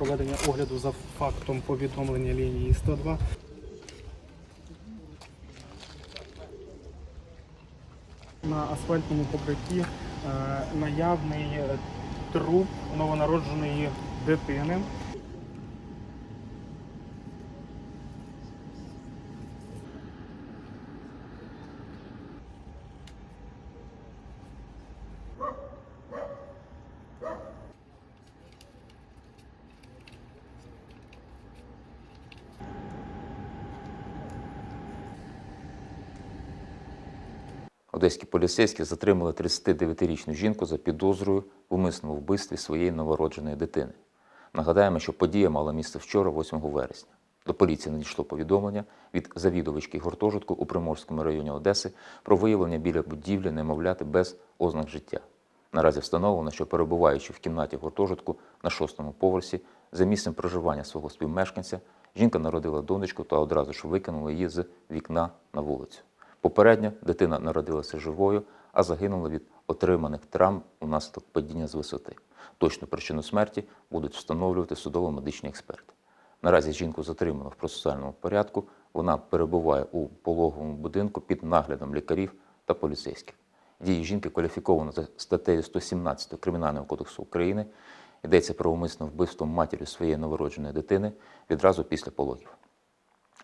проведення огляду за фактом повідомлення лінії 102. На асфальтному покритті е, наявний труп новонародженої дитини. Одеські поліцейські затримали 39-річну жінку за підозрою в умисному вбивстві своєї новородженої дитини. Нагадаємо, що подія мала місце вчора, 8 вересня. До поліції надійшло повідомлення від завідувачки гуртожитку у Приморському районі Одеси про виявлення біля будівлі немовляти без ознак життя. Наразі встановлено, що перебуваючи в кімнаті гуртожитку на шостому поверсі, за місцем проживання свого співмешканця, жінка народила донечку та одразу ж викинула її з вікна на вулицю. Попередньо дитина народилася живою, а загинула від отриманих травм унаслідок падіння з висоти. Точну причину смерті будуть встановлювати судово-медичні експерти. Наразі жінку затримано в процесуальному порядку. Вона перебуває у пологовому будинку під наглядом лікарів та поліцейських. Дії жінки кваліфіковано за статтею 117 Кримінального кодексу України. Йдеться про умисне вбивство матір'ю своєї новородженої дитини відразу після пологів.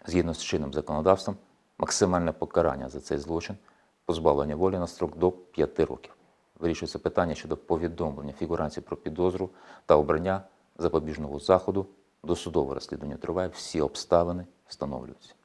Згідно з чинним законодавством, максимальне покарання за цей злочин позбавлення волі на строк до 5 років. Вирішується питання щодо повідомлення фігурантів про підозру та обрання запобіжного заходу. Досудове розслідування триває, всі обставини встановлюються.